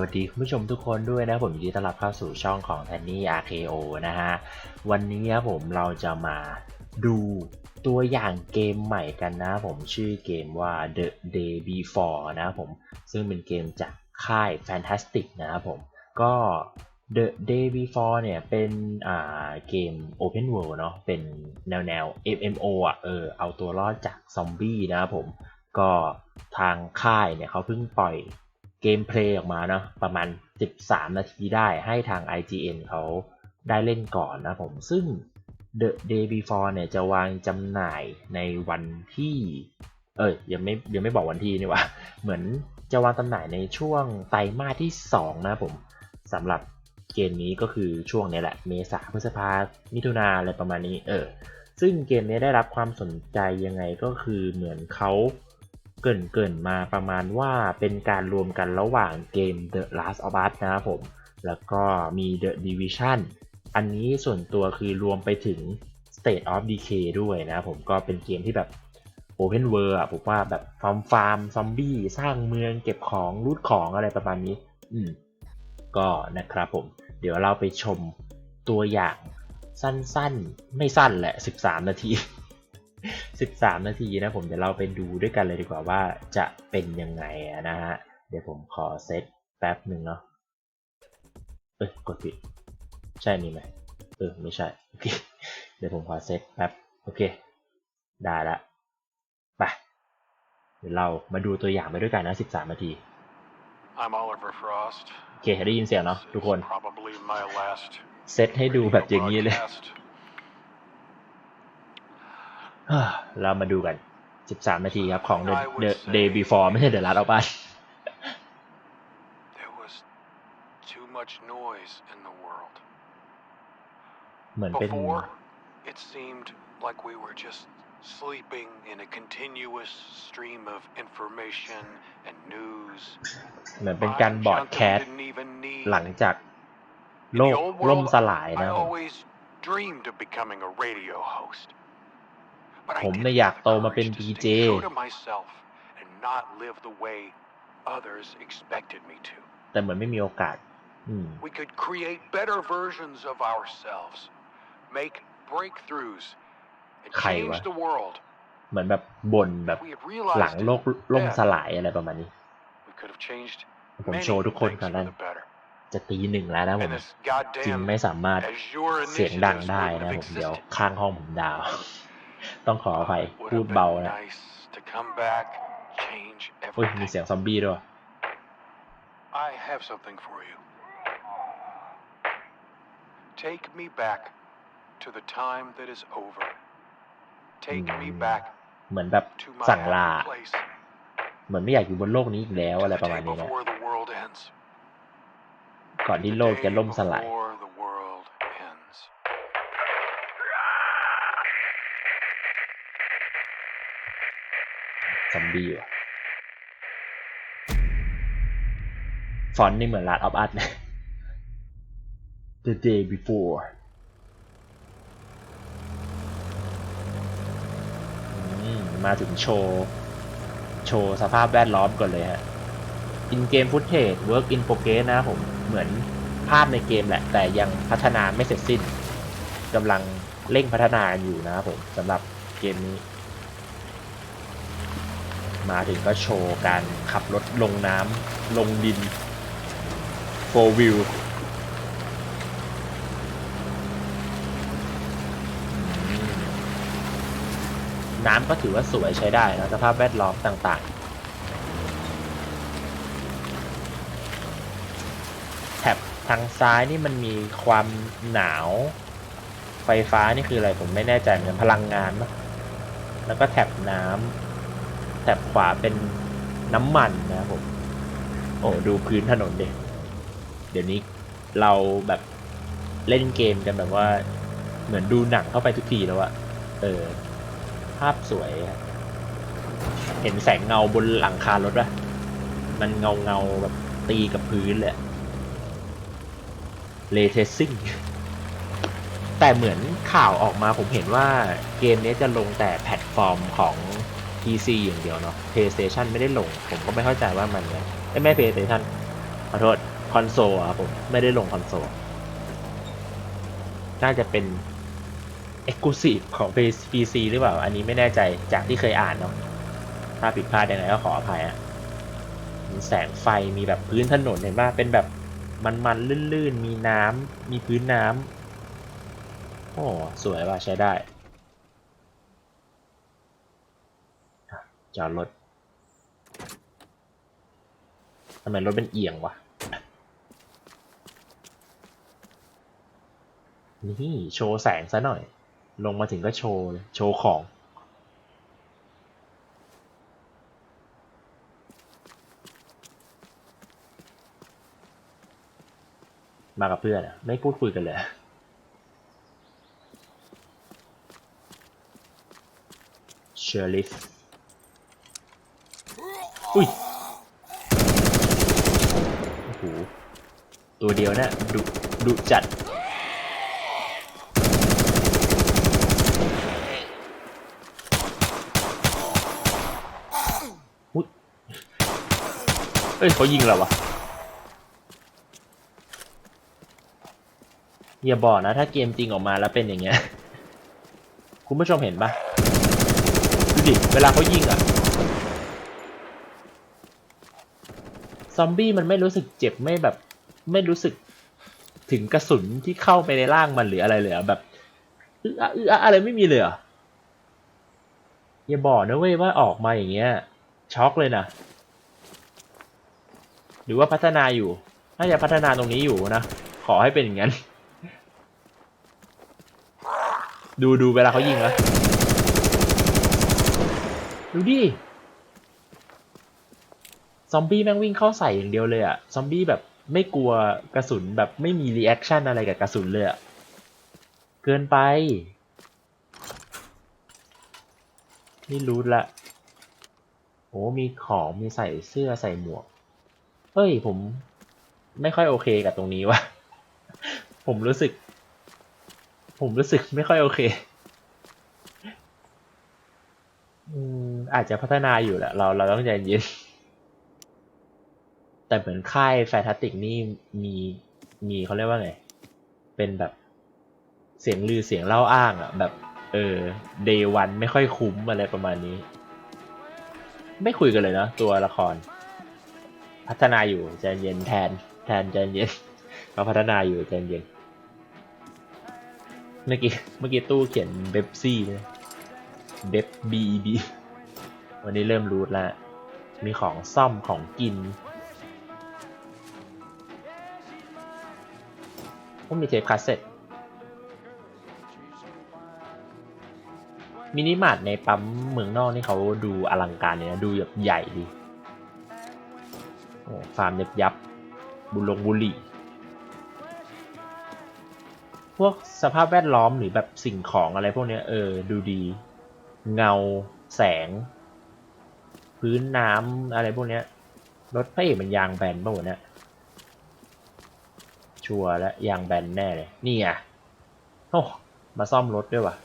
วัสดีคุณผู้ชมทุกคนด้วยนะผมยินดีต้อนรับเข้าสู่ช่องของ t a n n y RKO นะฮะ วันนี้ครับผมเราจะมาดูตัวอย่างเกมใหม่กันนะผมชื่อเกมว่า The Day Before นะผม ซึ่งเป็นเกมจากค่าย Fantastic นะครับผม ก็ The Day Before เนี่ยเป็นอ่าเกม Open World เนาะเป็นแนวแนว MMO อะเออเอาตัวรอดจากซอมบี้นะครับผม ก็ทางค่ายเนี่ยเขาเพิ่งปล่อย เกมเพลย์ออกมาเนาะประมาณ 13 นาทีได้ให้ทาง IGN เขาได้เล่นก่อนนะผมซึ่ง The Day Before เนี่ยจะวางจำหน่ายในวันที่ เอ้ยยังไม่ยังไม่บอกวันที่นี่ว่าเหมือนจะวางจำหน่ายในช่วงไตรมาสที่ 2 นะผมสำหรับเกมนี้ก็คือช่วงนี้แหละ เมษาพฤษภามิถุนาอะไรประมาณนี้เออซึ่งเกมนี้ได้รับความสนใจยังไงก็คือเหมือนเขา เกินเกินๆมาประมาณว่าเป็นการรวมกันระหว่างเกม The Last of Us นะครับผม แล้วก็มี The Division อันนี้ส่วนตัวคือรวมไปถึง State of Decay ด้วยนะผมก็เป็นเกมที่แบบ Open World อะผมว่าแบบฟาร์มฟาร์มซอมบี้สร้างเมืองเก็บของรูดของอะไรประมาณนี้ อืม ก็นะครับผม เดี๋ยวเราไปชมตัวอย่างสั้นๆ ไม่สั้นแหละ 13 นาที 13 นาทีนะผมเดี๋ยวเราไปดูด้วยกันเลยดีกว่าว่าจะเป็นยังไงอะนะฮะ เดี๋ยวผมขอเซตแป๊บหนึ่งเนาะเอ้ยกดผิด ใช่นี่ไหมเออไม่ใช่โอเคเดี๋ยวผมขอเซตแป๊บโอเค ได้ละไปเดี๋ยวเรามาดูตัวอย่างไปด้วยกันนะ 13 นาที I'm Oliver Frost. โอเคได้ยินเสียงเนาะ This ทุกคน is probably my last เซตให้ดูแบบอย่างนี้เลย broadcast. อ่าเรามาดูกัน 13 นาทีครับ ของ The, The Day Before ไม่ใช่ The Last of Us There was too much noise in the world. เหมือนเป็น Before, it seemed like we were just sleeping in a continuous stream of information and news. เหมือนเป็นการบอร์ด John แคส didn't even need หลังจาก In โล the ก old ล่ม world, สลาย I นะครับผม always dreamed of becoming a radio host. But I ผม didn't เนี่ยอยาก have โต the มาเป็น courage to ดี stay เจ true to myself and not live the way others expected me to. แต่เหมือนไม่มีโอกาส อืม We could create better versions of ourselves, make breakthroughs, and ใครวะ change the world. เหมือนแบบบ่นแบบ If we had หลัง realized โล it, กล่มสลายอะไรประมาณนี้ we could have changed ผม many โชว์ทุกคน things ก่อน for แล้ว the better. จะตีหนึ่งแล้วนะผ And ม this จึง goddamn ไม่สามารถ Azure เสียงดัง initiatives ได้ wouldn't นะ have ผมเดี๋ยว existed. ข้างห้องผมดาว ต้องขออภัย Would พูด have เบา been นะ nice to come back, change อุ้ยมี everything. เสียงซอมบี้ด้วย I have something for you. Take me back to the time that is over. Take me Mm. back เหมือนแบบ to my สั่งลา happy place. เหมือนไม่อยากอยู่บนโลกนี้อีกแล้ว To อะไร the ประมาณ day นี้นะ before the world ends. ก่อนที่ The โลกจะ day ล่มสลาย before the world ends. ซอมบี้ว่ะฟอนต์นี่เหมือนลาดออฟอัดนะ The day before อืมมาถึงโชว์ โชว์สภาพแวดล้อมก่อนเลยฮะ in game footage work in progress นะครับผมเหมือนภาพในเกมแหละ แต่ยังพัฒนาไม่เสร็จสิ้นกำลังเร่งพัฒนากันอยู่นะครับผมสำหรับเกมนี้ มาถึงก็โชว์การขับรถลงน้ำลงดิน4 wheel อืมน้ำก็ถือว่าสวยใช้ได้นะสภาพแวดล้อมต่างๆ แถบทางซ้ายนี่มันมีความหนาว ไฟฟ้านี่คืออะไรผมไม่แน่ใจเหมือนกันพลังงานปะแล้วก็แถบน้ำ แถบขวาเป็นน้ำมันนะครับผม โอ้ดูพื้นถนนดิเดี๋ยวนี้เราแบบเล่นเกมกันแบบว่า เหมือนดูหนังเข้าไปทุกทีแล้วอะเออ ภาพสวย เห็นแสงเงาบนหลังคารถอะมันเงาเงาแบบตีกับพื้นเลยเลเทสซิ่งแต่เหมือนข่าวออกมาผมเห็นว่าเกมนี้จะลงแต่แพลตฟอร์มของ PC อย่างเดียวเนาะ PlayStation ไม่ได้ลง ผมก็ไม่เข้าใจว่ามันเนี่ยไม่ PlayStation ขอโทษคอนโซลอะครับผม ไม่ได้ลงคอนโซลน่าจะเป็น Exclusive ของ PC หรือเปล่า อันนี้ไม่แน่ใจจากที่เคยอ่านเนาะถ้าผิดพลาดยังไงก็ขออภัยอะมีแสงไฟมีแบบพื้นถนนเห็นป่ะเป็นแบบมันๆลื่นๆ มีน้ำมีพื้นน้ำโอ้สวยว่ะใช้ได้อะ จอดรถทำไมรถเป็นเอียงวะ นี่โชว์แสงซะหน่อย ลงมาถึงก็โชว์ โชว์ของ มากับเพื่อนอะไม่พูดคุยกันเลยเชอร์ลิฟ อุ้ยโอ้โหตัวเดียวนะดุดุจัด อุ๊ยเอ้ยเขายิงเราวะอย่าบอกนะ ถ้าเกมจริงออกมาแล้วเป็นอย่างเงี้ย คุณผู้ชมเห็นปะดูดิ เวลาเขายิงอะ ซอมบี้มันไม่รู้สึกเจ็บไม่แบบ ไม่รู้สึกถึงกระสุนที่เข้าไปในร่างมันหรืออะไรเลยอะแบบอออออะอะไรไม่มีเลยเหรออย่าบอกนะเว้ยว่าออกมาอย่างเงี้ยช็อกเลยนะหรือว่าพัฒนาอยู่น่าจะพัฒนาตรงนี้อยู่นะขอให้เป็นอย่างนั้น ดูดูเวลาเขายิงนะดูดิ ซอมบี้แม่งวิ่งเข้าใส่อย่างเดียวเลยอะซอมบี้แบบไม่กลัวกระสุนแบบไม่มีรีแอคชั่นอะไรกับกระสุนเลยอะเกินไป นี่รู้ละโอ้มีของมีใส่เสื้อใส่หมวก เฮ้ยผมไม่ค่อยโอเคกับตรงนี้วะผมรู้สึก ผมรู้สึกไม่ค่อยโอเคอืมอาจจะพัฒนาอยู่แหละเราเราต้องใจเย็น แต่เหมือนค่ายแฟร์ทัติกนี่มีมีเขาเรียกว่าไง เป็นแบบเสียงลือเสียงเล่าอ้างอะแบบ เออเดวันไม่ค่อยคุ้มอะไรประมาณนี้ ไม่คุยกันเลยเนาะตัวละคร พัฒนาอยู่ใจเย็นแทน แทนใจเย็นเราพัฒนาอยู่ใจเย็นเมื่อกี้เมื่อกี้ตู้เขียนเบปซี่เลยเบปบีบีวันนี้เริ่มรู้แล้วมีของซ่อมของกิน ก็มีเทปคาสเซ็ตมินิมาร์ทในปั๊มเมืองนอกนี่เขาดูอลังการเลยนะดูแบบใหญ่ดีโอ้ฟาร์มยับยับบุลงบุหรี่พวกสภาพแวดล้อมหรือแบบสิ่งของอะไรพวกเนี้ยเออดูดี เงาแสง พื้นน้ำอะไรพวกเนี้ยรถพระเอกมันยางแบนป่ะวะเนี่ย ชัวร์แล้วยางแบนแน่เลย นี่อะโอ้มาซ่อมรถด้วยว่ะ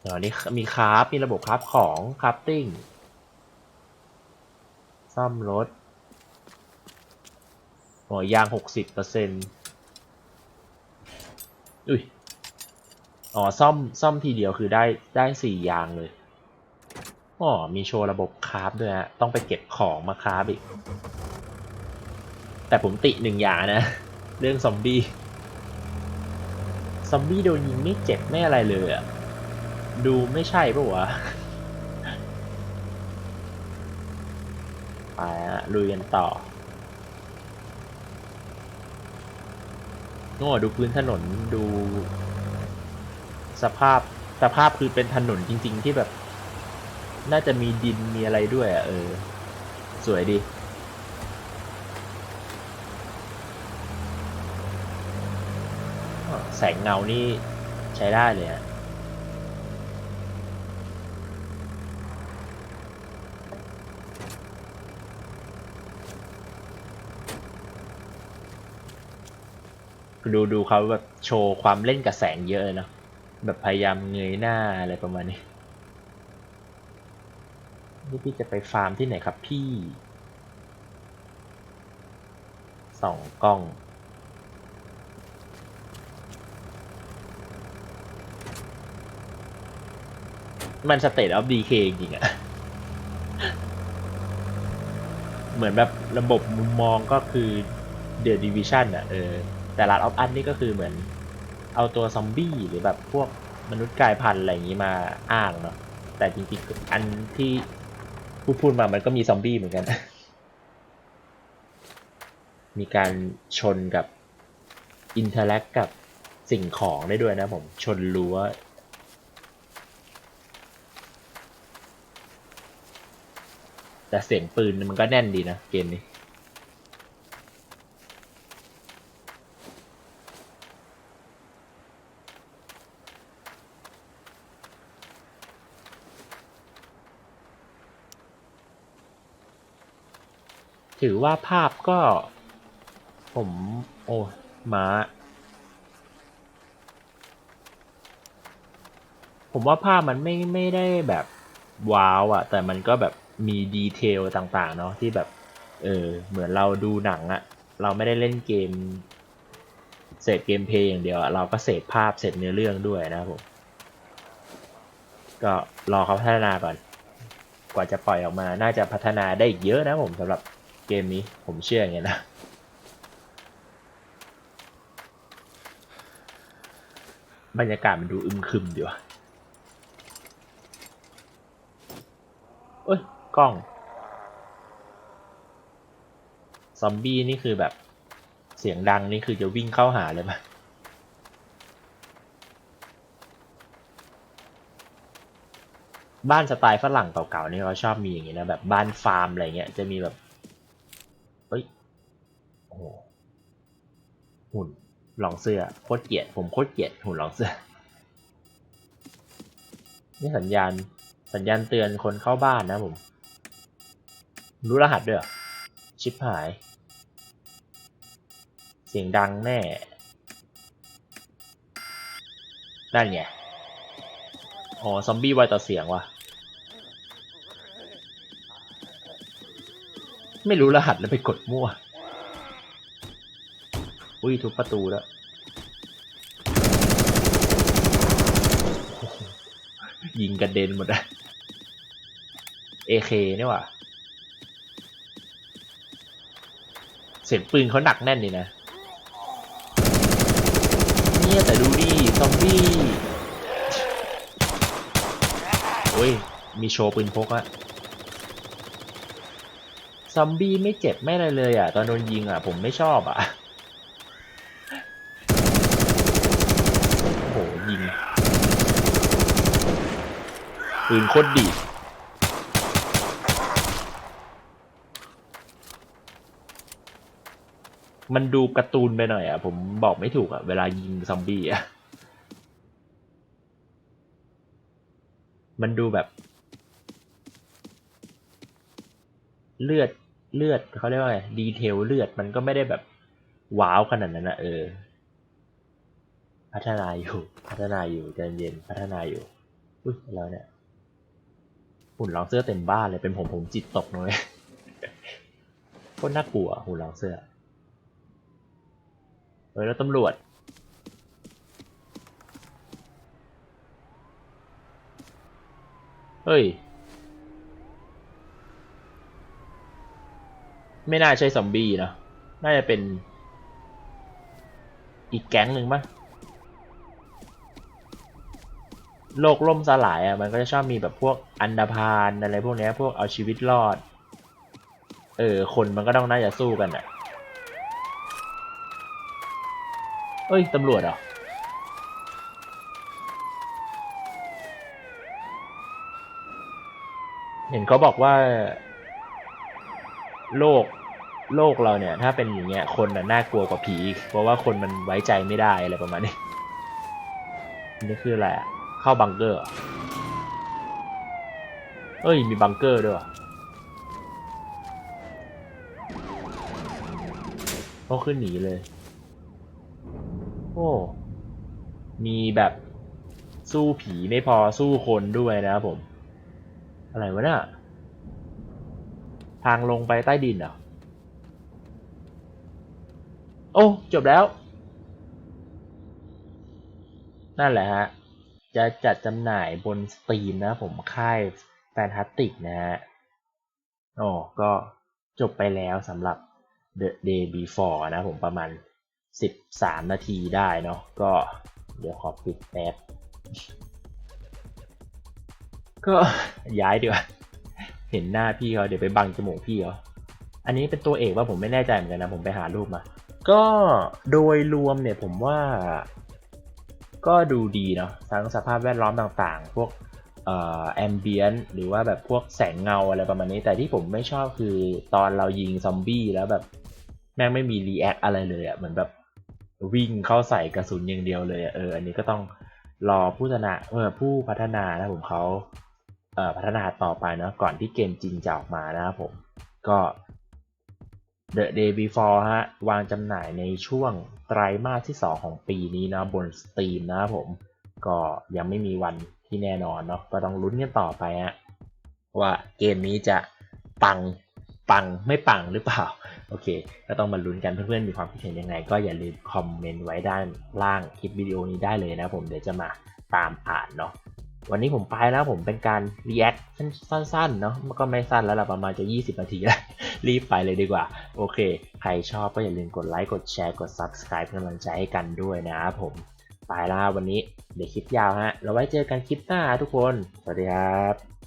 เดี๋ยวนี้มีคราฟมีระบบคราฟของคราฟติ้ง ซ่อมรถหัวยางหกสิบเปอร์เซ็นต์อุ้ย อ๋อ ซ่อม ซ่อมทีเดียวคือได้ ได้สี่ยางเลย อ๋อมีโชว์ระบบคราฟด้วยฮะ ต้องไปเก็บของมาคราฟอีก แต่ผมติหนึ่งอย่างนะ เรื่องซอมบี้ ซอมบี้โดนยิงไม่เจ็บไม่อะไรเลยอะดูไม่ใช่ปะวะ ไปอะลุยกันต่อโน่ดูพื้นถนนดู สภาพสภาพคือเป็นถนนจริง ๆ ที่แบบ น่าจะมีดินมีอะไรด้วยอะเออ สวยดีแสงเงานี่ใช้ได้เลยอะดูดูเขาแบบโชว์ความเล่นกับแสงเยอะเลยเนอะแบบพยายามเงยหน้าอะไรประมาณนี้ นี่พี่จะไปฟาร์มที่ไหนครับพี่สองกล้อง มันสเตตออฟดีเคจริงอะเหมือนแบบระบบมุมมองก็คือเด e d ดิวิชันอะเออ แต่ลัดออฟอันนี่ก็คือเหมือน เอาตัวซอมบี้หรือแบบพวกมนุษย์กายพันธุ์อะไรอย่างนี้มาอ้างเนาะแต่จริงๆอันที่ พูดพูดมามันก็มีซอมบี้เหมือนกัน มีการชนกับอินเทอร์แลกกับสิ่งของได้ด้วยนะผม ชนรั้วแต่เสียงปืนมันก็แน่นดีนะเกมนี้ ถือว่าภาพก็ ผมโอ้มาผมว่าภาพมันไม่ไม่ได้แบบว้าวอะแต่มันก็แบบมีดีเทลต่างๆ เนาะที่แบบ เออ เหมือนเราดูหนังอะเราไม่ได้เล่นเกม เสพเกมเพย์อย่างเดียวอะเราก็เสพภาพเสพเนื้อเรื่องด้วยนะผม ก็รอเขาพัฒนาก่อน กว่าจะปล่อยออกมา น่าจะพัฒนาได้อีกเยอะนะผมสำหรับ เกมนี้ผมเชื่ออย่างนี้นะ บรรยากาศมันดูอึมครึมดีวะเอ้ย กล้อง ซอมบี้นี่คือแบบเสียงดังนี่คือจะวิ่งเข้าหาเลยปะบ้านสไตล์ฝรั่งเก่าๆนี่เขาชอบมีอย่างงี้นะแบบบ้านฟาร์มอะไรเงี้ยจะมีแบบ เฮ้ยโอ้โหหุ่นหลองเสื้อโคตรเกลียดผมโคตรเกลียดหุ่นหลองเสื้อนี่สัญญาณสัญญาณเตือนคนเข้าบ้านนะผม รู้รหัสด้วยชิปหาย เสียงดังแน่นั่นไงอ๋อ ซอมบี้ไวต่อเสียงว่ะ ไม่รู้รหัสแล้วไปกดมั่ว อุ้ยทุบประตูแล้ว ยิงกระเด็นหมดอะเอเคนี่ว่ะเสียงปืนเขาหนักแน่นนี่นะ เนี่ยแต่ดูดิซอมบี้ โอ้ย มีโชว์ปืนพกอะ อมบี้ไม่เจ็บไม่อะไรเลยอะ ตอนโดนยิงอะ ผมไม่ชอบอะ โอ้โห ยิงปืนโคตรดีมันดูการ์ตูนไปหน่อยอะ ผมบอกไม่ถูกอะ เวลายิงซอมบี้อะ มันดูแบบ เลือด เลือดเขาเรียกว่าไงดีเทลเลือดมันก็ไม่ได้แบบว้าวขนาดนั้นนะเออ พัฒนาอยู่ พัฒนาอยู่ใจเย็นพัฒนาอยู่อุ้ยแล้วเนี่ยหุ่นรองเสื้อเต็มบ้านเลยเป็นผมผมจิตตกเลยโคตรน่ากลัวหุ่นรองเสื้อเฮ้ยแล้วตำรวจเฮ้ย ไม่น่าใช่ซอมบี้นะ น่าจะเป็นอีกแก๊งหนึ่งปะโลกล่มสลายอะมันก็จะชอบมีแบบพวกอันดาพานอะไรพวกนี้พวกเอาชีวิตรอด เออ คนมันก็ต้องน่าจะสู้กันอะ เอ้ยตำรวจเหรอเห็นเขาบอกว่า โลก โลกเราเนี่ย ถ้าเป็นอย่างเงี้ยคนน่ะน่ากลัวกว่าผีเพราะว่าคนมันไว้ใจไม่ได้อะไรประมาณนี้นี่คืออะไรอะเข้าบังเกอร์เอ้ยมีบังเกอร์ด้วยเหรอเขาขึ้นหนีเลย โอ้ มีแบบสู้ผีไม่พอสู้คนด้วยนะครับผม อะไรวะเนี่ยทางลงไปใต้ดินเหรอ โอ้ จบแล้ว นั่นแหละฮะ จะจัดจำหน่ายบนสตรีมนะผมค่ายแฟนตาติกนะฮะโอ้ก็จบไปแล้วสำหรับ The Day Before นะผมประมาณ 13 นาทีได้เนาะก็เดี๋ยวขอปิดแป๊บก็ย้ายดีกว่าเห็นหน้าพี่เขาเดี๋ยวไปบังจมูกพี่เขาอันนี้เป็นตัวเอกว่าผมไม่แน่ใจเหมือนกันนะผมไปหารูปมา ก็โดยรวมเนี่ยผมว่า ก็ดูดีเนาะทั้งสภาพแวดล้อมต่างๆ พวกแอมเบียนหรือว่าแบบพวกแสงเงาอะไรประมาณนี้ แต่ที่ผมไม่ชอบคือตอนเรายิงซอมบี้แล้วแบบแม่งไม่มีรีแอคอะไรเลยอะ่ะเหมือนแบบวิ่งเข้าใส่กระสุนอย่างเดียวเลยอะเอออันนี้ก็ต้องรอผู้พัฒนาเออผู้พัฒนานะผมเขาเอ่อพัฒนาต่อไปเนาะก่อนที่เกมจริงจะออกมานะครับผม ก็ The Day Before ฮะ วางจำหน่ายในช่วงไตรมาสที่ 2 ของปีนี้นะบนสตรีมนะครับผม ก็ยังไม่มีวันที่แน่นอนเนาะก็ต้องลุ้นกันต่อไปฮะว่าเกมนี้จะปังปังไม่ปังหรือเปล่า โอเค ก็ต้องมาลุ้นกันเพื่อนๆมีความคิดเห็นยังไง ก็อย่าลืมคอมเมนต์ไว้ด้านล่างคลิปวิดีโอนี้ได้เลยนะผมเดี๋ยวจะมาตามอ่านเนาะ วันนี้ผมไปแล้วผมเป็นการรีแอคสั้นๆเนาะมันก็ไม่สั้นแล้วล่ะประมาณจะ 20 นาทีแล้ว รีบไปเลยดีกว่า โอเค ใครชอบก็อย่าลืมกดไลค์กดแชร์กด subscribe เป็นกำลังใจให้กันด้วยนะครับผมไปแล้ววันนี้เดี๋ยวคลิปยาวฮะเราไว้เจอกันคลิปหน้าทุกคน สวัสดีครับ